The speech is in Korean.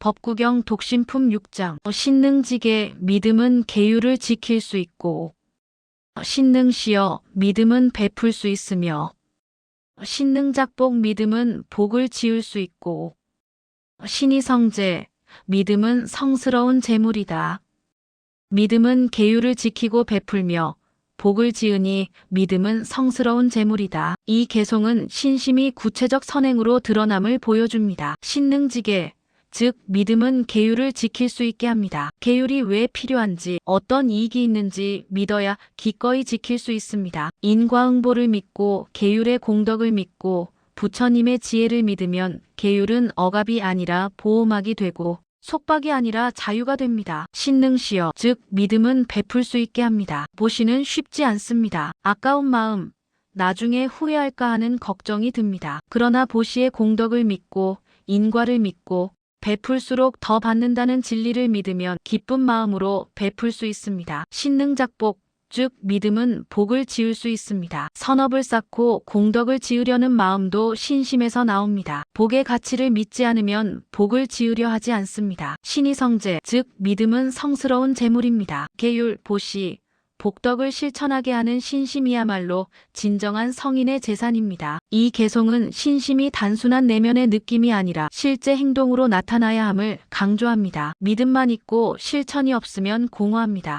법구경 독신품 6장 신능지계 믿음은 계율을 지킬 수 있고 신능시여 믿음은 베풀 수 있으며 신능작복 믿음은 복을 지을 수 있고 신이 성제 믿음은 성스러운 재물이다. 믿음은 계율을 지키고 베풀며 복을 지으니 믿음은 성스러운 재물이다. 이 개송은 신심이 구체적 선행으로 드러남을 보여줍니다. 신능지계, 즉 믿음은 계율을 지킬 수 있게 합니다. 계율이 왜 필요한지 어떤 이익이 있는지 믿어야 기꺼이 지킬 수 있습니다. 인과응보를 믿고 계율의 공덕을 믿고 부처님의 지혜를 믿으면 계율은 억압이 아니라 보호막이 되고 속박이 아니라 자유가 됩니다. 신능시여, 즉 믿음은 베풀 수 있게 합니다. 보시는 쉽지 않습니다. 아까운 마음, 나중에 후회할까 하는 걱정이 듭니다. 그러나 보시의 공덕을 믿고 인과를 믿고 베풀수록 더 받는다는 진리를 믿으면 기쁜 마음으로 베풀 수 있습니다. 신능작복, 즉 믿음은 복을 지을 수 있습니다. 선업을 쌓고 공덕을 지으려는 마음도 신심에서 나옵니다. 복의 가치를 믿지 않으면 복을 지으려 하지 않습니다. 신이 성제, 즉 믿음은 성스러운 재물입니다. 계율, 보시, 복덕을 실천하게 하는 신심이야말로 진정한 성인의 재산입니다. 이 개송은 신심이 단순한 내면의 느낌이 아니라 실제 행동으로 나타나야 함을 강조합니다. 믿음만 있고 실천이 없으면 공허합니다.